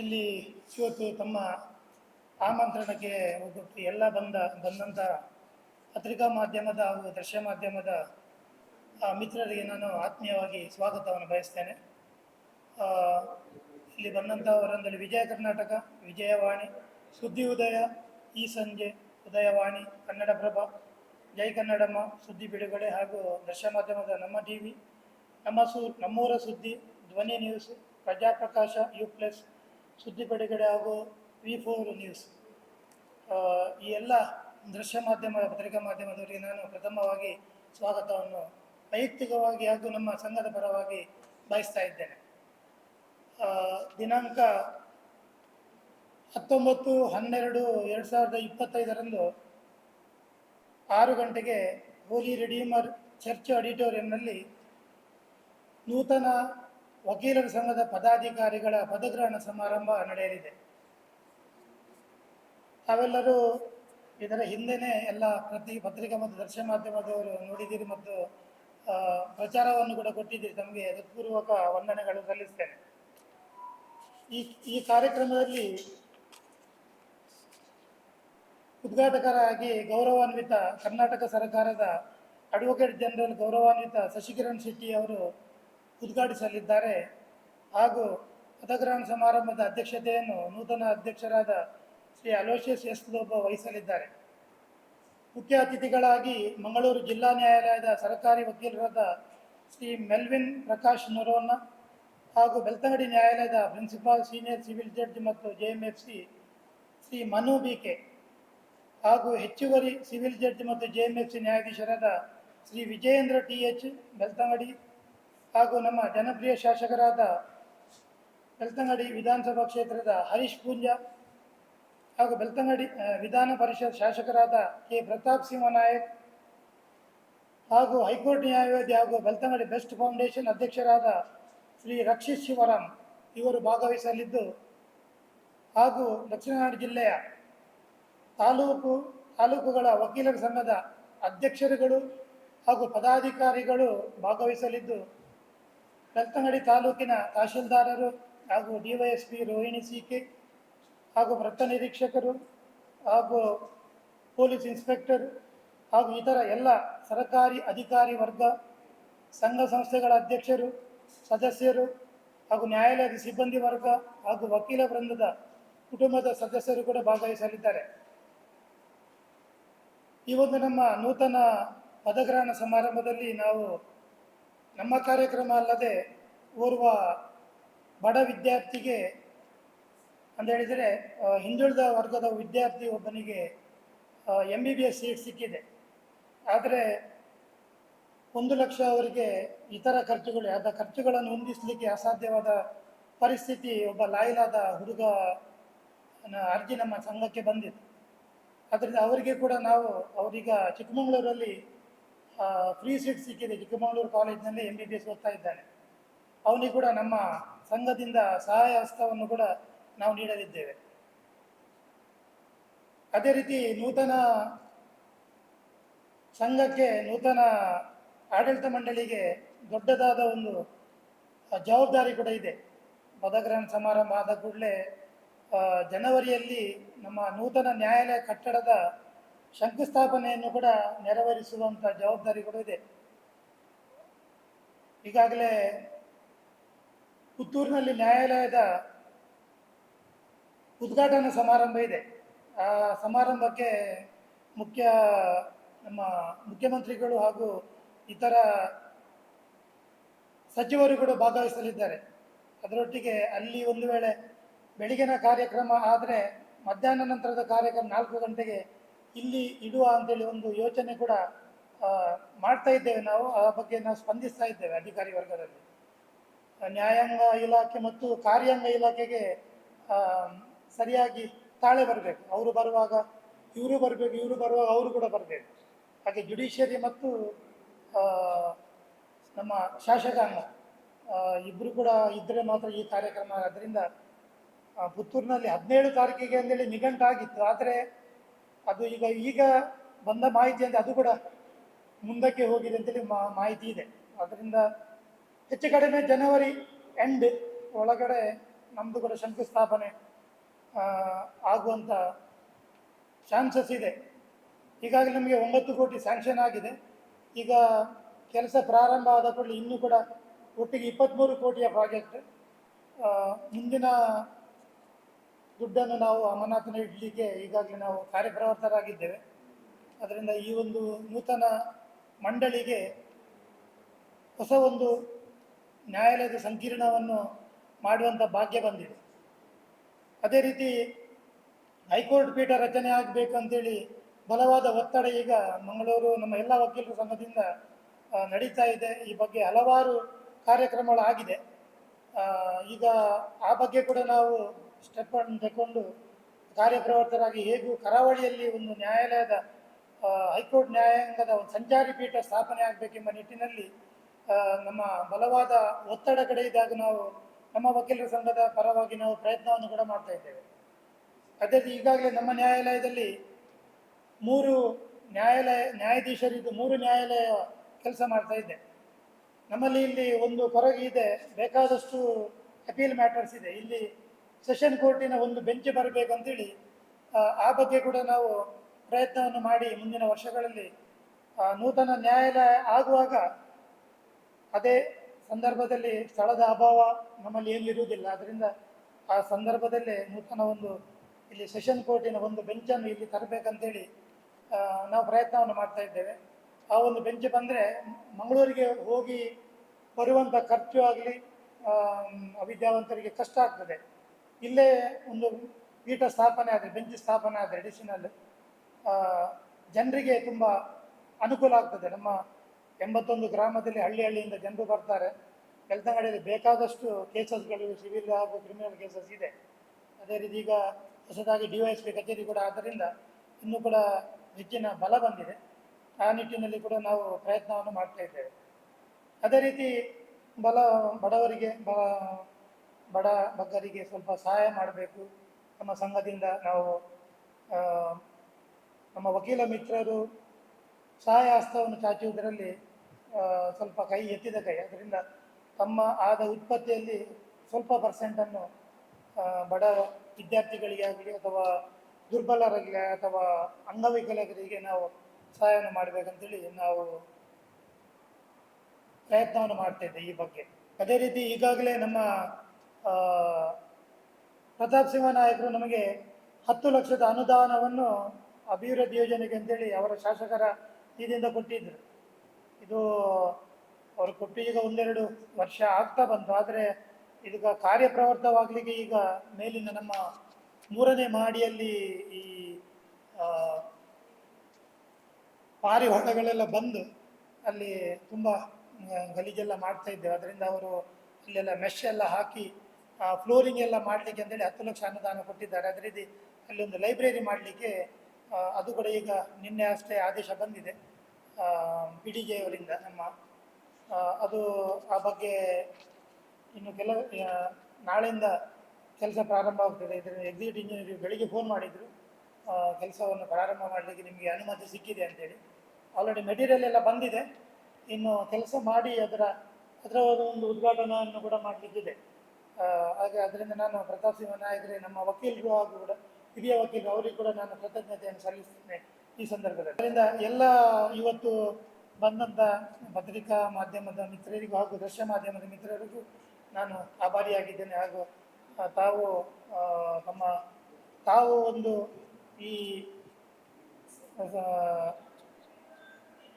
ಇಲ್ಲಿ ಇವತ್ತು ತಮ್ಮ ಆಮಂತ್ರಣಕ್ಕೆ ಒಬ್ಬಟ್ಟು ಎಲ್ಲ ಬಂದ ಬಂದಂಥ ಪತ್ರಿಕಾ ಮಾಧ್ಯಮದ ಹಾಗೂ ದೃಶ್ಯ ಮಾಧ್ಯಮದ ಮಿತ್ರರಿಗೆ ನಾನು ಆತ್ಮೀಯವಾಗಿ ಸ್ವಾಗತವನ್ನು ಬಯಸ್ತೇನೆ. ಇಲ್ಲಿ ಬಂದಂಥವರಂದಲ್ಲಿ ವಿಜಯ ಕರ್ನಾಟಕ, ವಿಜಯವಾಣಿ, ಸುದ್ದಿ ಉದಯ, ಈ ಸಂಜೆ ಉದಯವಾಣಿ, ಕನ್ನಡಪ್ರಭ, ಜೈ ಕನ್ನಡಮ್ಮ, ಸುದ್ದಿ ಬಿಡುಗಡೆ ಹಾಗೂ ದೃಶ್ಯ ಮಾಧ್ಯಮದ ನಮ್ಮ ಟಿ ವಿ ನಮ್ಮ ಸು, ನಮ್ಮೂರ ಸುದ್ದಿ, ಧ್ವನಿ ನ್ಯೂಸ್, ಪ್ರಜಾಪ್ರಕಾಶ ಯು ಪ್ಲಸ್ ಸುದ್ದಿ ಬಿಡುಗಡೆ ಹಾಗೂ ವಿ ಫೋರ್ ನ್ಯೂಸ್ ಈ ಎಲ್ಲ ದೃಶ್ಯ ಮಾಧ್ಯಮ, ಪತ್ರಿಕಾ ಮಾಧ್ಯಮದವರಿಗೆ ನಾನು ಪ್ರಥಮವಾಗಿ ಸ್ವಾಗತವನ್ನು ವೈಯಕ್ತಿಕವಾಗಿ ಹಾಗೂ ನಮ್ಮ ಸಂಘದ ಪರವಾಗಿ ಬಯಸ್ತಾ ಇದ್ದೇನೆ. ದಿನಾಂಕ ಹತ್ತೊಂಬತ್ತು ಹನ್ನೆರಡು ಎರಡು ಸಾವಿರದ ಇಪ್ಪತ್ತೈದರಂದು ಆರು ಗಂಟೆಗೆ ಹೋಲಿ ರಿಡೀಮರ್ ಚರ್ಚ್ ಆಡಿಟೋರಿಯಂನಲ್ಲಿ ನೂತನ ವಕೀಲರ ಸಂಘದ ಪದಾಧಿಕಾರಿಗಳ ಪದಗ್ರಹಣ ಸಮಾರಂಭ ನಡೆಯಲಿದೆ. ತಾವೆಲ್ಲರೂ ಇದರ ಹಿಂದೆನೇ ಎಲ್ಲ ಪ್ರತಿ ಪತ್ರಿಕಾ ಮತ್ತು ದರ್ಶನ ಮಾಧ್ಯಮದವರು ನೋಡಿದ್ದೀರಿ ಮತ್ತು ಪ್ರಚಾರವನ್ನು ಕೂಡ ಕೊಟ್ಟಿದ್ದೀರಿ. ತಮಗೆ ಹೃತ್ಪೂರ್ವಕ ವಂದನೆಗಳು ಸಲ್ಲಿಸ್ತೇನೆ. ಈ ಈ ಕಾರ್ಯಕ್ರಮದಲ್ಲಿ ಉದ್ಘಾಟಕರಾಗಿ ಗೌರವಾನ್ವಿತ ಕರ್ನಾಟಕ ಸರ್ಕಾರದ ಅಡ್ವೊಕೇಟ್ ಜನರಲ್ ಗೌರವಾನ್ವಿತ ಶಶಿಕಿರಣ್ ಶೆಟ್ಟಿ ಅವರು ಉದ್ಘಾಟಿಸಲಿದ್ದಾರೆ. ಹಾಗೂ ಪದಗ್ರಹಣ ಸಮಾರಂಭದ ಅಧ್ಯಕ್ಷತೆಯನ್ನು ನೂತನ ಅಧ್ಯಕ್ಷರಾದ ಶ್ರೀ ಅಲೋಶಿಯಸ್ ಎಸ್ ಲೋಬ ವಹಿಸಲಿದ್ದಾರೆ. ಮುಖ್ಯ ಅತಿಥಿಗಳಾಗಿ ಮಂಗಳೂರು ಜಿಲ್ಲಾ ನ್ಯಾಯಾಲಯದ ಸರ್ಕಾರಿ ವಕೀಲರಾದ ಶ್ರೀ ಮೆಲ್ವಿನ್ ಪ್ರಕಾಶ್ ನರೋನ್ನ ಹಾಗೂ ಬೆಳ್ತಂಗಡಿ ನ್ಯಾಯಾಲಯದ ಪ್ರಿನ್ಸಿಪಾಲ್ ಸೀನಿಯರ್ ಸಿವಿಲ್ ಜಡ್ಜ್ ಮತ್ತು J M F C Shri Manu B K ಹಾಗೂ ಹೆಚ್ಚುವರಿ ಸಿವಿಲ್ ಜಡ್ಜ್ ಮತ್ತು ಜೆ ಎಂ ಎಫ್ ಸಿ ನ್ಯಾಯಾಧೀಶರಾದ ಶ್ರೀ ವಿಜಯೇಂದ್ರ ಟಿ ಎಚ್ ಬೆಳ್ತಂಗಡಿ ಹಾಗೂ ನಮ್ಮ ಜನಪ್ರಿಯ ಶಾಸಕರಾದ ಬೆಳ್ತಂಗಡಿ ವಿಧಾನಸಭಾ ಕ್ಷೇತ್ರದ ಹರೀಶ್ ಪೂಂಜಾ ಹಾಗೂ ಬೆಳ್ತಂಗಡಿ ವಿಧಾನ ಪರಿಷತ್ ಶಾಸಕರಾದ ಕೆ. ಪ್ರತಾಪ್ ಸಿಂಹ ನಾಯಕ್ ಹಾಗೂ ಹೈಕೋರ್ಟ್ ನ್ಯಾಯವಾದಿ ಹಾಗೂ ಬೆಳ್ತಂಗಡಿ ಬೆಸ್ಟ್ ಫೌಂಡೇಶನ್ ಅಧ್ಯಕ್ಷರಾದ ಶ್ರೀ ರಕ್ಷಿತ್ ಶಿವರಾಮ್ ಇವರು ಭಾಗವಹಿಸಲಿದ್ದು ಹಾಗೂ ದಕ್ಷಿಣ ಕನ್ನಡ ಜಿಲ್ಲೆಯ ತಾಲೂಕು, ತಾಲೂಕುಗಳ ವಕೀಲರ ಸಂಘದ ಅಧ್ಯಕ್ಷರುಗಳು ಹಾಗೂ ಪದಾಧಿಕಾರಿಗಳು ಭಾಗವಹಿಸಲಿದ್ದು ಬೆಳ್ತಂಗಡಿ ತಾಲೂಕಿನ ತಹಶೀಲ್ದಾರರು ಹಾಗೂ ಡಿವೈಎಸ್ಪಿ ರೋಹಿಣಿ ಸಿ ಕೆ ಹಾಗೂ ವೃತ್ತ ನಿರೀಕ್ಷಕರು ಹಾಗೂ ಪೊಲೀಸ್ ಇನ್ಸ್ಪೆಕ್ಟರ್ ಹಾಗೂ ಇತರ ಎಲ್ಲ ಸರ್ಕಾರಿ ಅಧಿಕಾರಿ ವರ್ಗ, ಸಂಘ ಸಂಸ್ಥೆಗಳ ಅಧ್ಯಕ್ಷರು, ಸದಸ್ಯರು ಹಾಗೂ ನ್ಯಾಯಾಲಯದ ಸಿಬ್ಬಂದಿ ವರ್ಗ ಹಾಗೂ ವಕೀಲ ವೃಂದದ ಕುಟುಂಬದ ಸದಸ್ಯರು ಕೂಡ ಭಾಗವಹಿಸಲಿದ್ದಾರೆ. ಈ ಒಂದು ನಮ್ಮ ನೂತನ ಪದಗ್ರಹಣ ಸಮಾರಂಭದಲ್ಲಿ ನಾವು ನಮ್ಮ ಕಾರ್ಯಕ್ರಮ ಅಲ್ಲದೆ ಓರ್ವ ಬಡ ವಿದ್ಯಾರ್ಥಿಗೆ ಅಂತ ಹೇಳಿದರೆ ಹಿಂದುಳಿದ ವರ್ಗದ ವಿದ್ಯಾರ್ಥಿ ಒಬ್ಬನಿಗೆ M B B S seat ಸಿಕ್ಕಿದೆ. ಆದರೆ ಒಂದು ಲಕ್ಷ ಅವರಿಗೆ ಇತರ ಖರ್ಚುಗಳು, ಆದ ಖರ್ಚುಗಳನ್ನು ಹೊಂದಿಸಲಿಕ್ಕೆ ಅಸಾಧ್ಯವಾದ ಪರಿಸ್ಥಿತಿ ಒಬ್ಬ ಲಾಯಿಲಾದ ಹುಡುಗ ಅರ್ಜಿ ನಮ್ಮ ಸಂಘಕ್ಕೆ ಬಂದಿತ್ತು ಅದರಿಂದ ಅವರಿಗೆ ಕೂಡ ನಾವು, ಅವರೀಗ ಚಿಕ್ಕಮಗಳೂರಲ್ಲಿ ಫ್ರೀ ಸೀಟ್ ಸಿಕ್ಕಿದೆ ಚಿಕ್ಕಮಗಳೂರು ಕಾಲೇಜಿನಲ್ಲಿ ಎಂ ಬಿ ಬಿ ಎಸ್ ಓದ್ತಾ ಇದ್ದಾನೆ. ಅವನಿಗೆ ಕೂಡ ನಮ್ಮ ಸಂಘದಿಂದ ಸಹಾಯ ಹಸ್ತವನ್ನು ಕೂಡ ನಾವು ನೀಡಲಿದ್ದೇವೆ. ಅದೇ ರೀತಿ ನೂತನ ಸಂಘಕ್ಕೆ ನೂತನ ಆಡಳಿತ ಮಂಡಳಿಗೆ ದೊಡ್ಡದಾದ ಒಂದು ಜವಾಬ್ದಾರಿ ಕೂಡ ಇದೆ. ಪದಗ್ರಹಣ ಸಮಾರಂಭ ಆದ ಕೂಡಲೇ ಜನವರಿಯಲ್ಲಿ ನಮ್ಮ ನೂತನ ನ್ಯಾಯಾಲಯ ಕಟ್ಟಡದ ಶಂಕುಸ್ಥಾಪನೆಯನ್ನು ಕೂಡ ನೆರವೇರಿಸುವಂಥ ಜವಾಬ್ದಾರಿ ಕೂಡ ಇದೆ. ಈಗಾಗಲೇ ಪುತ್ತೂರಿನಲ್ಲಿ ನ್ಯಾಯಾಲಯದ ಉದ್ಘಾಟನಾ ಸಮಾರಂಭ ಇದೆ. ಆ ಸಮಾರಂಭಕ್ಕೆ ಮುಖ್ಯ ನಮ್ಮ ಮುಖ್ಯಮಂತ್ರಿಗಳು ಹಾಗೂ ಇತರ ಸಚಿವರು ಕೂಡ ಭಾಗವಹಿಸಲಿದ್ದಾರೆ. ಅದರೊಟ್ಟಿಗೆ ಅಲ್ಲಿ ಒಂದು ವೇಳೆ ಬೆಳಗಿನ ಕಾರ್ಯಕ್ರಮ ಆದರೆ ಮಧ್ಯಾಹ್ನ ನಂತರದ ಕಾರ್ಯಕ್ರಮ ನಾಲ್ಕು ಗಂಟೆಗೆ ಇಲ್ಲಿ ಇಡುವ ಅಂತೇಳಿ ಒಂದು ಯೋಚನೆ ಕೂಡ ಮಾಡ್ತಾ ಇದ್ದೇವೆ ನಾವು. ಆ ಬಗ್ಗೆ ನಾವು ಸ್ಪಂದಿಸ್ತಾ ಇದ್ದೇವೆ ಅಧಿಕಾರಿ ವರ್ಗದಲ್ಲಿ. ನ್ಯಾಯಾಂಗ ಇಲಾಖೆ ಮತ್ತು ಕಾರ್ಯಾಂಗ ಇಲಾಖೆಗೆ ಸರಿಯಾಗಿ ತಾಳೆ ಬರಬೇಕು. ಅವರು ಬರುವಾಗ ಇವರು ಬರಬೇಕು, ಇವರು ಬರುವಾಗ ಅವರು ಕೂಡ ಬರಬೇಕು. ಹಾಗೆ ಜುಡಿಷಿಯರಿ ಮತ್ತು ನಮ್ಮ ಶಾಸಕಾಂಗ ಇಬ್ಬರು ಕೂಡ ಇದ್ದರೆ ಮಾತ್ರ ಈ ಕಾರ್ಯಕ್ರಮ. ಅದರಿಂದ ಪುತ್ತೂರಿನಲ್ಲಿ ಹದಿನೇಳು ತಾರೀಕಿಗೆ ಅಂತೇಳಿ ನಿಘಂಟಾಗಿತ್ತು ಆದರೆ ಅದು ಈಗ ಈಗ ಬಂದ ಮಾಹಿತಿ ಅಂತ ಅದು ಕೂಡ ಮುಂದಕ್ಕೆ ಹೋಗಿದೆ ಅಂತೇಳಿ ಮಾಹಿತಿ ಇದೆ. ಅದರಿಂದ ಹೆಚ್ಚು ಕಡಿಮೆ ಜನವರಿ ಎಂಡ್ ಒಳಗಡೆ ನಮ್ಮದು ಕೂಡ ಶಂಕುಸ್ಥಾಪನೆ ಆಗುವಂಥ ಚಾನ್ಸಸ್ ಇದೆ. ಈಗಾಗಲೇ ನಮಗೆ ಒಂಬತ್ತು ಕೋಟಿ ಸ್ಯಾಂಕ್ಷನ್ ಆಗಿದೆ. ಈಗ ಕೆಲಸ ಪ್ರಾರಂಭ ಆದ ಕೂಡಲೇ ಇನ್ನೂ ಕೂಡ ಒಟ್ಟಿಗೆ ಇಪ್ಪತ್ತ್ಮೂರು ಕೋಟಿಯ ಪ್ರಾಜೆಕ್ಟ್ ಮುಂದಿನ ದುಡ್ಡನ್ನು ನಾವು ಅಮರನಾಥನ ಇಡಲಿಕ್ಕೆ ಈಗಾಗಲೇ ನಾವು ಕಾರ್ಯಪ್ರವರ್ತರಾಗಿದ್ದೇವೆ. ಅದರಿಂದ ಈ ಒಂದು ನೂತನ ಮಂಡಳಿಗೆ ಹೊಸ ಒಂದು ನ್ಯಾಯಾಲಯದ ಸಂಕೀರ್ಣವನ್ನು ಮಾಡುವಂಥ ಭಾಗ್ಯ ಬಂದಿದೆ. ಅದೇ ರೀತಿ ಹೈಕೋರ್ಟ್ ಪೀಠ ರಚನೆ ಆಗಬೇಕು ಅಂತೇಳಿ ಬಲವಾದ ಒತ್ತಡ ಈಗ ಮಂಗಳೂರು ನಮ್ಮ ಎಲ್ಲ ವಕೀಲರ ಸಂಘದಿಂದ ನಡೀತಾ ಇದೆ. ಈ ಬಗ್ಗೆ ಹಲವಾರು ಕಾರ್ಯಕ್ರಮಗಳು ಆಗಿದೆ ಈಗ ಆ ಬಗ್ಗೆ ಕೂಡ ನಾವು ಸ್ಟೆಪ್ ಅನ್ನು ತಗೊಂಡು ಕಾರ್ಯಪ್ರವರ್ತರಾಗಿ ಹೇಗೂ ಕರಾವಳಿಯಲ್ಲಿ ಒಂದು ನ್ಯಾಯಾಲಯದ ಹೈಕೋರ್ಟ್ ನ್ಯಾಯಾಂಗದ ಒಂದು ಸಂಚಾರಿ ಪೀಠ ಸ್ಥಾಪನೆ ಆಗಬೇಕೆಂಬ ನಿಟ್ಟಿನಲ್ಲಿ ನಮ್ಮ ಬಲವಾದ ಒತ್ತಡ ಕಡೆ ಇದ್ದಾಗ ನಾವು ನಮ್ಮ ವಕೀಲರ ಸಂಘದ ಪರವಾಗಿ ನಾವು ಪ್ರಯತ್ನವನ್ನು ಕೂಡ ಮಾಡ್ತಾ ಇದ್ದೇವೆ. ಅದೇ ಈಗಾಗಲೇ ನಮ್ಮ ನ್ಯಾಯಾಲಯದಲ್ಲಿ ಮೂರು ನ್ಯಾಯಾಲಯ, ನ್ಯಾಯಾಧೀಶರಿದ್ದು ಮೂರು ನ್ಯಾಯಾಲಯ ಕೆಲಸ ಮಾಡ್ತಾ ಇದ್ದೆ ನಮ್ಮಲ್ಲಿ ಇಲ್ಲಿ ಒಂದು ಕೊರಗಿ ಇದೆ, ಬೇಕಾದಷ್ಟು ಅಪೀಲ್ ಮ್ಯಾಟರ್ಸ್ ಇದೆ. ಇಲ್ಲಿ ಸೆಷನ್ ಕೋರ್ಟಿನ ಒಂದು ಬೆಂಚ್ ಬರಬೇಕಂತೇಳಿ ಆ, ಬಗ್ಗೆ ಕೂಡ ನಾವು ಪ್ರಯತ್ನವನ್ನು ಮಾಡಿ ಮುಂದಿನ ವರ್ಷಗಳಲ್ಲಿ ನೂತನ ನ್ಯಾಯಾಲಯ ಆಗುವಾಗ ಅದೇ ಸಂದರ್ಭದಲ್ಲಿ ಸ್ಥಳದ ಅಭಾವ ನಮ್ಮಲ್ಲಿ ಏನು ಇರುವುದಿಲ್ಲ ಅದರಿಂದ ಆ ಸಂದರ್ಭದಲ್ಲೇ ನೂತನ ಒಂದು ಇಲ್ಲಿ ಸೆಷನ್ ಕೋರ್ಟಿನ ಒಂದು ಬೆಂಚನ್ನು ಇಲ್ಲಿ ತರಬೇಕಂತೇಳಿ ನಾವು ಪ್ರಯತ್ನವನ್ನು ಮಾಡ್ತಾ ಇದ್ದೇವೆ. ಆ ಒಂದು ಬೆಂಚ್ ಬಂದರೆ ಮಂಗಳೂರಿಗೆ ಹೋಗಿ ಬರುವಂಥ ಖರ್ಚು ಆಗಲಿ ಅವಿದ್ಯಾವಂತರಿಗೆ ಕಷ್ಟ ಆಗ್ತದೆ. ಇಲ್ಲೇ ಒಂದು ಪೀಠ ಸ್ಥಾಪನೆ ಆದರೆ, ಬೆಂಚ್ ಸ್ಥಾಪನೆ ಆದರೆ ಅಡಿಷನಲ್ ಜನರಿಗೆ ತುಂಬ ಅನುಕೂಲ ಆಗ್ತದೆ. ನಮ್ಮ ಎಂಬತ್ತೊಂದು ಗ್ರಾಮದಲ್ಲಿ ಹಳ್ಳಿ ಹಳ್ಳಿಯಿಂದ ಜನರು ಬರ್ತಾರೆ. ಬೆಳ್ತಂಗಡಿಯಲ್ಲಿ ಬೇಕಾದಷ್ಟು ಕೇಸಸ್ಗಳು ಸಿವಿಲ್ ಹಾಗೂ ಕ್ರಿಮಿನಲ್ ಕೇಸಸ್ ಇದೆ. ಅದೇ ರೀತಿ ಈಗ ಹೊಸದಾಗಿ ಡಿ ವೈ ಎಸ್ ಪಿ ಕಚೇರಿ ಕೂಡ ಆದ್ದರಿಂದ ಇನ್ನೂ ಕೂಡ ಹೆಚ್ಚಿನ ಬಲ ಬಂದಿದೆ. ಆ ನಿಟ್ಟಿನಲ್ಲಿ ಕೂಡ ನಾವು ಪ್ರಯತ್ನವನ್ನು ಮಾಡ್ತಾ ಇದ್ದೇವೆ. ಅದೇ ರೀತಿ ಬಲ ಬಡವರಿಗೆ ಬಡ ಬಗ್ಗರಿಗೆ ಸ್ವಲ್ಪ ಸಹಾಯ ಮಾಡಬೇಕು. ನಮ್ಮ ಸಂಘದಿಂದ ನಾವು ನಮ್ಮ ವಕೀಲ ಮಿತ್ರರು ಸಹಾಯ ಹಸ್ತವನ್ನು ಚಾಚುವುದರಲ್ಲಿ ಸ್ವಲ್ಪ ಕೈ ಎತ್ತಿದ ಕೈ. ಅದರಿಂದ ತಮ್ಮ ಆದ ಉತ್ಪತ್ತಿಯಲ್ಲಿ ಸ್ವಲ್ಪ ಪರ್ಸೆಂಟನ್ನು ಬಡ ವಿದ್ಯಾರ್ಥಿಗಳಿಗೆ ಆಗಲಿ ಅಥವಾ ದುರ್ಬಲರಿಗೆ ಅಥವಾ ಅಂಗವಿಕಲರಿಗೆ ನಾವು ಸಹಾಯವನ್ನು ಮಾಡಬೇಕಂತೇಳಿ ನಾವು ಪ್ರಯತ್ನವನ್ನು ಮಾಡ್ತಾ ಇದ್ದೆ ಈ ಬಗ್ಗೆ. ಅದೇ ರೀತಿ ಈಗಾಗಲೇ ನಮ್ಮ ಪ್ರತಾಪ್ ಸಿಂಹ ನಾಯಕರು ನಮಗೆ ಹತ್ತು ಲಕ್ಷದ ಅನುದಾನವನ್ನು ಅಭಿವೃದ್ಧಿ ಯೋಜನೆಗೆ ಅಂತೇಳಿ ಅವರ ಶಾಸಕರ ಇದರಿಂದ ಕೊಟ್ಟಿದ್ದರು ಇದು ಅವರು ಕೊಟ್ಟು ಈಗ ಒಂದೆರಡು ವರ್ಷ ಆಗ್ತಾ ಬಂತು. ಆದರೆ ಇದೀಗ ಕಾರ್ಯಪ್ರವೃತ್ತವಾಗಲಿಕ್ಕೆ ಈಗ ಮೇಲಿನ ನಮ್ಮ ಮೂರನೇ ಮಹಡಿಯಲ್ಲಿ ಈ ಪಾರಿವಾಳಗಳೆಲ್ಲ ಬಂದು ಅಲ್ಲಿ ತುಂಬ ಗಲೀಜೆಲ್ಲ ಮಾಡ್ತಾ ಇದ್ದೇವೆ. ಅದರಿಂದ ಅವರು ಅಲ್ಲೆಲ್ಲ ಮೆಶ್ ಎಲ್ಲ ಹಾಕಿ ಫ್ಲೋರಿಂಗ್ ಎಲ್ಲ ಮಾಡಲಿಕ್ಕೆ ಅಂತೇಳಿ ಹತ್ತು ಲಕ್ಷ ಅನುದಾನ ಕೊಟ್ಟಿದ್ದಾರೆ. ಅದೇ ರೀತಿ ಅಲ್ಲಿ ಒಂದು ಲೈಬ್ರರಿ ಮಾಡಲಿಕ್ಕೆ ಅದು ಕೂಡ ಈಗ ನಿನ್ನೆ ಅಷ್ಟೇ ಆದೇಶ ಬಂದಿದೆ ಅವರಿಂದ ನಮ್ಮ ಅದು ಆ ಬಗ್ಗೆ ಇನ್ನು ಕೆಲ ನಾಳೆಯಿಂದ ಕೆಲಸ ಪ್ರಾರಂಭ ಆಗ್ತದೆ ಇದರ ಎಕ್ಸಿಕ್ಯೂಟಿವ್ ಇಂಜಿನಿಯರ್ ಬೆಳಿಗ್ಗೆ ಫೋನ್ ಮಾಡಿದರು. ಕೆಲಸವನ್ನು ಪ್ರಾರಂಭ ಮಾಡಲಿಕ್ಕೆ ನಿಮಗೆ ಅನುಮತಿ ಸಿಕ್ಕಿದೆ ಅಂತೇಳಿ. ಆಲ್ರೆಡಿ ಮೆಟೀರಿಯಲ್ ಎಲ್ಲ ಬಂದಿದೆ. ಇನ್ನು ಕೆಲಸ ಮಾಡಿ ಅದರ ಅದರ ಒಂದು ಉದ್ಘಾಟನೆಯನ್ನು ಕೂಡ ಮಾಡಲಿಕ್ಕಿದೆ. ಹಾಗೆ ಅದರಿಂದ ನಾನು ಪ್ರತಾಪ್ ಸಿಂಹ ನಾಯಕರೇ, ನಮ್ಮ ವಕೀಲರು ಹಾಗೂ ಕೂಡ ಹಿರಿಯ ವಕೀಲರು, ಅವರಿಗೂ ಕೂಡ ನಾನು ಕೃತಜ್ಞತೆಯನ್ನು ಸಲ್ಲಿಸ್ತೇನೆ ಈ ಸಂದರ್ಭದಲ್ಲಿ. ಅದರಿಂದ ಎಲ್ಲ ಇವತ್ತು ಬಂದಂಥ ಪತ್ರಿಕಾ ಮಾಧ್ಯಮದ ಮಿತ್ರರಿಗೂ ಹಾಗೂ ದೃಶ್ಯ ಮಾಧ್ಯಮದ ಮಿತ್ರರಿಗೂ ನಾನು ಆಭಾರಿಯಾಗಿದ್ದೇನೆ. ಹಾಗೂ ತಾವು ತಮ್ಮ, ತಾವು ಒಂದು ಈ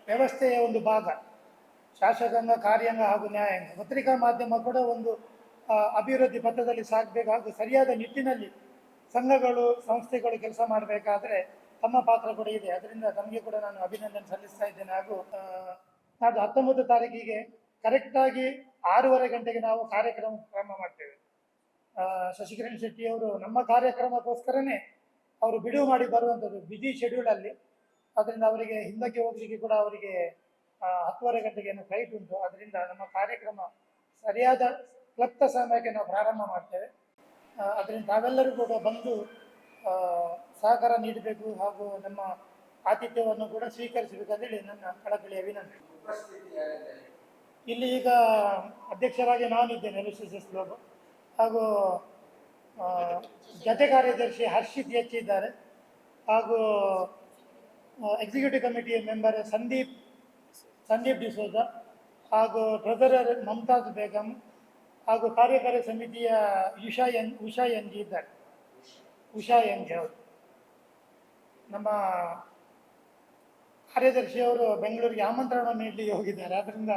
ವ್ಯವಸ್ಥೆಯ ಒಂದು ಭಾಗ, ಶಾಸಕಾಂಗ, ಕಾರ್ಯಾಂಗ ಹಾಗೂ ನ್ಯಾಯಾಂಗ, ಪತ್ರಿಕಾ ಮಾಧ್ಯಮ ಕೂಡ ಒಂದು ಅಭಿವೃದ್ಧಿ ಪಥದಲ್ಲಿ ಸಾಗಬೇಕು ಸರಿಯಾದ ನಿಟ್ಟಿನಲ್ಲಿ ಸಂಘಗಳು, ಸಂಸ್ಥೆಗಳು ಕೆಲಸ ಮಾಡಬೇಕಾದ್ರೆ ತಮ್ಮ ಪಾತ್ರ ಕೂಡ ಇದೆ. ಅದರಿಂದ ತಮಗೆ ಕೂಡ ನಾನು ಅಭಿನಂದನೆ ಸಲ್ಲಿಸ್ತಾ ಇದ್ದೇನೆ. ಹಾಗೂ ನಾಡ್ದು ಹತ್ತೊಂಬತ್ತು ತಾರೀಕಿಗೆ ಕರೆಕ್ಟಾಗಿ ಆರೂವರೆ ಗಂಟೆಗೆ ನಾವು ಕಾರ್ಯಕ್ರಮ ಪ್ರಾರಂಭ ಮಾಡ್ತೇವೆ. ಶಶಿಕಿರಣ್ ಶೆಟ್ಟಿ ಅವರು ನಮ್ಮ ಕಾರ್ಯಕ್ರಮಕ್ಕೋಸ್ಕರನೇ ಅವರು ಬಿಡುವು ಮಾಡಿ ಬರುವಂಥದ್ದು ಬಿಜಿ ಶೆಡ್ಯೂಲಲ್ಲಿ ಅದರಿಂದ ಅವರಿಗೆ ಹಿಂದಕ್ಕೆ ಹೋಗಲಿಕ್ಕೆ ಕೂಡ ಅವರಿಗೆ ಹತ್ತುವರೆ ಗಂಟೆಗೆ ಏನು ಫ್ಲೈಟ್ ಉಂಟು. ಅದರಿಂದ ನಮ್ಮ ಕಾರ್ಯಕ್ರಮ ಸರಿಯಾದ ಕ್ಲಪ್ತ ಸಮಯಕ್ಕೆ ನಾವು ಪ್ರಾರಂಭ ಮಾಡ್ತೇವೆ. ಅದರಿಂದ ತಾವೆಲ್ಲರೂ ಕೂಡ ಬಂದು ಸಹಕಾರ ನೀಡಬೇಕು ಹಾಗೂ ನಮ್ಮ ಆತಿಥ್ಯವನ್ನು ಕೂಡ ಸ್ವೀಕರಿಸಬೇಕು ಅಂತ ಹೇಳಿ ನನ್ನ ಕಳಕಳಿಯ ವಿನಂತಿ. ಇಲ್ಲಿ ಈಗ ಅಧ್ಯಕ್ಷರಾಗಿ ನಾನಿದ್ದೇನೆ ಎಲ್ ಸಿ ಎಸ್ ಲೋಬು ಹಾಗೂ ಜತೆ ಕಾರ್ಯದರ್ಶಿ ಹರ್ಷಿತ್ ಎಚ್ ಇದ್ದಾರೆ ಹಾಗೂ ಎಕ್ಸಿಕ್ಯೂಟಿವ್ ಕಮಿಟಿಯ ಮೆಂಬರ್ ಸಂದೀಪ್ ಸಂದೀಪ್ ಡಿಸೋಜ ಹಾಗೂ ಬ್ರದರ್ ಮಮತಾಜ್ ಬೇಗಂ ಹಾಗೂ ಕಾರ್ಯಕಾರಿ ಸಮಿತಿಯ Usha N Usha N G ಇದ್ದಾರೆ. ಉಷಾ ಎನ್ ಜಿ ಅವರು. ನಮ್ಮ ಕಾರ್ಯದರ್ಶಿಯವರು ಬೆಂಗಳೂರಿಗೆ ಆಮಂತ್ರಣ ನೀಡಲಿಕ್ಕೆ ಹೋಗಿದ್ದಾರೆ. ಆದ್ದರಿಂದ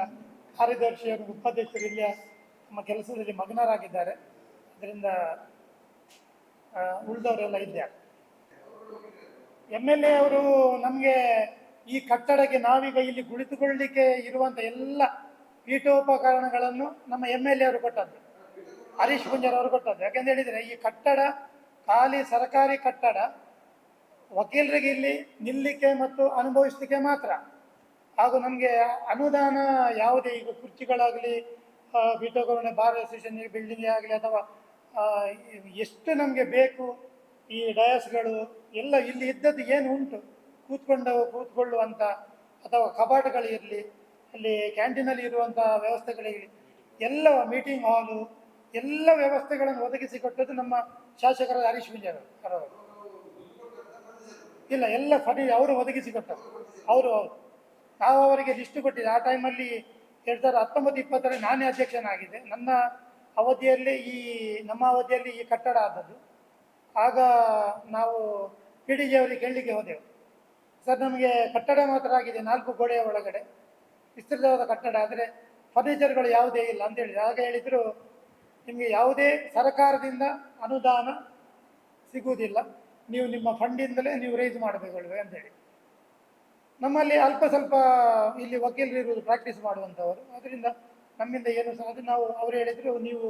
ಕಾರ್ಯದರ್ಶಿಯವರು ಉಪಾಧ್ಯಕ್ಷರು ನಮ್ಮ ಕೆಲಸದಲ್ಲಿ ಮಗ್ನರಾಗಿದ್ದಾರೆ. ಅದರಿಂದ ಉಳಿದವರೆಲ್ಲ ಇದ್ದಾರೆ. ಎಂ ಎಲ್ ಎ ಅವರು ನಮಗೆ ಈ ಕಟ್ಟಡಕ್ಕೆ ನಾವೀಗ ಇಲ್ಲಿ ಕುಳಿತುಕೊಳ್ಳಲಿಕ್ಕೆ ಇರುವಂಥ ಎಲ್ಲ ಪೀಠೋಪಕರಣಗಳನ್ನು ನಮ್ಮ ಎಂ ಎಲ್ ಎ ಅವರು ಕೊಟ್ಟದ್ದು. ಹರೀಶ್ ಪುಂಜರ್ ಅವರು ಕೊಟ್ಟದ್ದು. ಯಾಕೆಂತ ಹೇಳಿದರೆ, ಈ ಕಟ್ಟಡ ಖಾಲಿ ಸರ್ಕಾರಿ ಕಟ್ಟಡ ವಕೀಲರಿಗೆ ಇಲ್ಲಿ ನಿಲ್ಲಲಿಕ್ಕೆ ಮತ್ತು ಅನುಭವಿಸಲಿಕ್ಕೆ ಮಾತ್ರ. ಹಾಗೂ ನಮಗೆ ಅನುದಾನ ಯಾವುದೇ ಈಗ ಕುರ್ಚಿಗಳಾಗಲಿ ಪೀಠೋಪಕರಣ ಬಾರ್ ಅಸೋಸಿಯೇಷನ್, ಬಿಲ್ಡಿಂಗ್ ಆಗಲಿ ಅಥವಾ ಎಷ್ಟು ನಮಗೆ ಬೇಕು ಈ ಡಯಸ್ಗಳು ಎಲ್ಲ ಇಲ್ಲಿ ಇದ್ದದ್ದು ಏನು ಉಂಟು. ಕೂತ್ಕೊಂಡು ಕೂತ್ಕೊಳ್ಳುವಂಥ ಅಥವಾ ಕಪಾಟಗಳಿರಲಿ ಅಲ್ಲಿ ಕ್ಯಾಂಟೀನಲ್ಲಿ ಇರುವಂಥ ವ್ಯವಸ್ಥೆಗಳಿಗೆ ಎಲ್ಲ ಮೀಟಿಂಗ್ ಹಾಲು ಎಲ್ಲ ವ್ಯವಸ್ಥೆಗಳನ್ನು ಒದಗಿಸಿಕೊಟ್ಟದ್ದು ನಮ್ಮ ಶಾಸಕರ ಹರೀಶ್ ವಿಂಜರ್ ಅವರು. ಇಲ್ಲ, ಎಲ್ಲ ಫನಿ ಅವರು ಒದಗಿಸಿಕೊಟ್ಟರು ಅವರು ಅವರು. ನಾವು ಅವರಿಗೆ ಲಿಸ್ಟ್ ಕೊಟ್ಟಿದ್ದೆ. ಆ ಟೈಮಲ್ಲಿ ಎರಡು ಸಾವಿರದ ಹತ್ತೊಂಬತ್ತು, ಇಪ್ಪತ್ತರಲ್ಲಿ ನಾನೇ ಅಧ್ಯಕ್ಷನಾಗಿದ್ದೆ. ನನ್ನ ಅವಧಿಯಲ್ಲಿ ಈ, ನಮ್ಮ ಅವಧಿಯಲ್ಲಿ ಈ ಕಟ್ಟಡ ಆದದ್ದು. ಆಗ ನಾವು ಪಿ ಡಿ ಜಿ ಅವರಿಗೆ ಕೇಳಲಿಕ್ಕೆ ಹೋದೆವು. ಸರ್, ನಮಗೆ ಕಟ್ಟಡ ಮಾತ್ರ ಆಗಿದೆ, ನಾಲ್ಕು ಗೋಡೆಯ ಒಳಗಡೆ. ವಿಸ್ತೃತವಾದ ಕಟ್ಟಡ ಆದರೆ ಫರ್ನಿಚರ್ಗಳು ಯಾವುದೇ ಇಲ್ಲ ಅಂತ ಹೇಳಿದ್ರು ಆಗ ಹೇಳಿದರು, ನಿಮಗೆ ಯಾವುದೇ ಸರ್ಕಾರದಿಂದ ಅನುದಾನ ಸಿಗುವುದಿಲ್ಲ. ನೀವು ನಿಮ್ಮ ಫಂಡಿಂದಲೇ ನೀವು ರೈಸ್ ಮಾಡಬೇಕು ಅಂತೇಳಿ ನಮ್ಮಲ್ಲಿ ಅಲ್ಪ ಸ್ವಲ್ಪ ಇಲ್ಲಿ ವಕೀಲರು ಇರುವುದು ಪ್ರಾಕ್ಟೀಸ್ ಮಾಡುವಂಥವರು. ಅದರಿಂದ ನಮ್ಮಿಂದ ಏನು ಸಹ ನಾವು ಅವರು ಹೇಳಿದರು, ನೀವು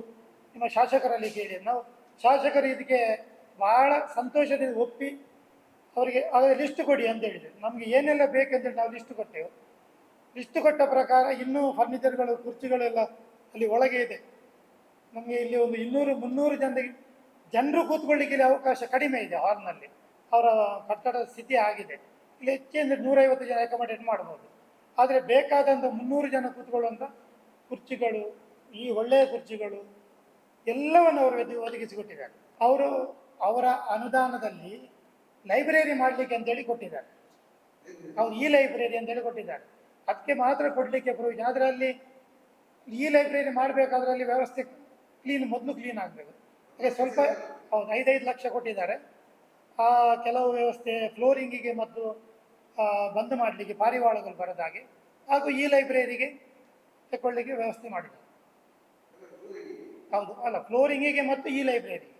ನಿಮ್ಮ ಶಾಸಕರಲ್ಲಿ ಕೇಳಿ. ನಾವು ಶಾಸಕರು ಇದಕ್ಕೆ ಬಹಳ ಸಂತೋಷದಿಂದ ಒಪ್ಪಿ ಅವರಿಗೆ ಅದರ ಲಿಸ್ಟ್ ಕೊಡಿ ಅಂತ ಹೇಳಿದರು. ನಮಗೆ ಏನೆಲ್ಲ ಬೇಕಂತೇಳಿ ನಾವು ಲಿಸ್ಟ್ ಕೊಟ್ಟೆವು. ಲಿಸ್ಟ್ ಕೊಟ್ಟ ಪ್ರಕಾರ ಇನ್ನೂ ಫರ್ನಿಚರ್ಗಳು ಕುರ್ಚಿಗಳೆಲ್ಲ ಅಲ್ಲಿ ಒಳಗೆ ಇದೆ. ನಮಗೆ ಇಲ್ಲಿ ಒಂದು ಇನ್ನೂರು, ಮುನ್ನೂರು ಜನರಿಗೆ ಜನರು ಕೂತ್ಕೊಳ್ಳಿಕ್ಕೆ ಇಲ್ಲಿ ಅವಕಾಶ ಕಡಿಮೆ ಇದೆ ಹಾಲ್ನಲ್ಲಿ ಅವರ ಕಟ್ಟಡದ ಸ್ಥಿತಿ ಆಗಿದೆ. ಇಲ್ಲಿ ಹೆಚ್ಚೆಂದರೆ ನೂರೈವತ್ತು ಜನ ಅಕೊಮಡೇಟ್ ಮಾಡ್ಬೋದು ಆದರೆ ಬೇಕಾದಂಥ ಮುನ್ನೂರು ಜನ ಕೂತ್ಕೊಳ್ಳುವಂಥ ಕುರ್ಚಿಗಳು, ಈ ಒಳ್ಳೆಯ ಕುರ್ಚಿಗಳು ಎಲ್ಲವನ್ನು ಅವರು ಒದಗಿ- ಒದಗಿಸಿಕೊಟ್ಟಿದ್ದಾರೆ. ಅವರು ಅವರ ಅನುದಾನದಲ್ಲಿ ಲೈಬ್ರರಿ ಮಾಡಲಿಕ್ಕೆ ಅಂತೇಳಿ ಕೊಟ್ಟಿದ್ದಾರೆ. ಅವ್ರು ಈ ಲೈಬ್ರರಿ ಅಂತೇಳಿ ಕೊಟ್ಟಿದ್ದಾರೆ. ಅದಕ್ಕೆ ಮಾತ್ರ ಕೊಡಲಿಕ್ಕೆ ಪ್ರಯೋಜನ. ಅಲ್ಲಿ ಈ ಲೈಬ್ರರಿ ಮಾಡಬೇಕಾದ್ರೆ ಅಲ್ಲಿ ವ್ಯವಸ್ಥೆ ಕ್ಲೀನ್ ಮೊದಲು ಕ್ಲೀನ್ ಆಗಬೇಕು. ಹಾಗೆ ಸ್ವಲ್ಪ, ಹೌದು, ಐದೈದು ಲಕ್ಷ ಕೊಟ್ಟಿದ್ದಾರೆ. ಆ ಕೆಲವು ವ್ಯವಸ್ಥೆ ಫ್ಲೋರಿಂಗಿಗೆ ಮತ್ತು ಬಂದ್ ಮಾಡಲಿಕ್ಕೆ ಪಾರಿವಾಳಗಳು ಬರದ ಹಾಗೆ. ಹಾಗೂ ಈ ಲೈಬ್ರರಿಗೆ ತಗೊಳ್ಳಿಕ್ಕೆ ವ್ಯವಸ್ಥೆ ಮಾಡಿದ್ದಾರೆ. ಹೌದು, ಅಲ್ಲ ಫ್ಲೋರಿಂಗಿಗೆ ಮತ್ತು ಈ ಲೈಬ್ರರಿಗೆ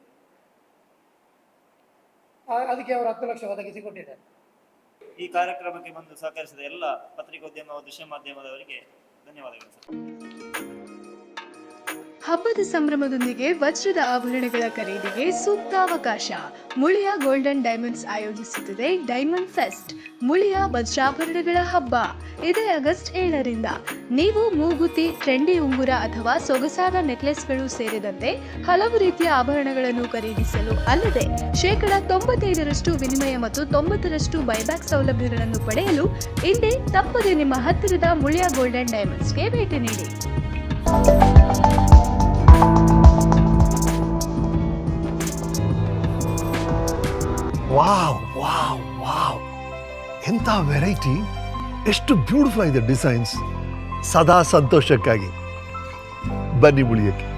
ಅದಕ್ಕೆ ಅವರು ಹತ್ತು ಲಕ್ಷ ಒದಗಿಸಿ ಕೊಟ್ಟಿದ್ದಾರೆ. ಈ ಕಾರ್ಯಕ್ರಮಕ್ಕೆ ಬಂದು ಸಹಕರಿಸಿದ ಎಲ್ಲ ಪತ್ರಿಕೋದ್ಯಮ ದೃಶ್ಯ ಮಾಧ್ಯಮದವರಿಗೆ ಧನ್ಯವಾದಗಳು ಸರ್. ಹಬ್ಬದ ಸಂಭ್ರಮದೊಂದಿಗೆ ವಜ್ರದ ಆಭರಣಗಳ ಖರೀದಿಗೆ ಸೂಕ್ತ ಅವಕಾಶ ಮುಳಿಯ ಗೋಲ್ಡನ್ ಡೈಮಂಡ್ಸ್ ಆಯೋಜಿಸುತ್ತಿದೆ ಡೈಮಂಡ್ ಫೆಸ್ಟ್, ಮುಳಿಯ ವಜ್ರಾಭರಣಗಳ ಹಬ್ಬ. ಇದೇ ಆಗಸ್ಟ್ ಏಳರಿಂದ. ನೀವು ಮೂಗುತಿ ಟ್ರೆಂಡಿ ಉಂಗುರ ಅಥವಾ ಸೊಗಸಾದ ನೆಕ್ಲೆಸ್ಗಳು ಸೇರಿದಂತೆ ಹಲವು ರೀತಿಯ ಆಭರಣಗಳನ್ನು ಖರೀದಿಸಲು ಅಲ್ಲದೆ ಶೇಕಡ ತೊಂಬತ್ತೈದರಷ್ಟು ವಿನಿಮಯ ಮತ್ತು ತೊಂಬತ್ತರಷ್ಟು ಬೈಬ್ಯಾಕ್ ಸೌಲಭ್ಯಗಳನ್ನು ಪಡೆಯಲು ಇಂದೇ ತಪ್ಪದೆ ನಿಮ್ಮ ಹತ್ತಿರದ ಮುಳಿಯ ಗೋಲ್ಡನ್ ಡೈಮಂಡ್ಸ್ಗೆ ಭೇಟಿ ನೀಡಿ. ವಾವ್ ವಾವ್ ವಾವ್ ಎಂಥ ವೆರೈಟಿ ಎಷ್ಟು ಬ್ಯೂಟಿಫುಲ್ ಆಗಿದೆ ಡಿಸೈನ್ಸ್ ಸದಾ ಸಂತೋಷಕ್ಕಾಗಿ. ಬನ್ನಿ ಉಳಿಯಕ್ಕೆ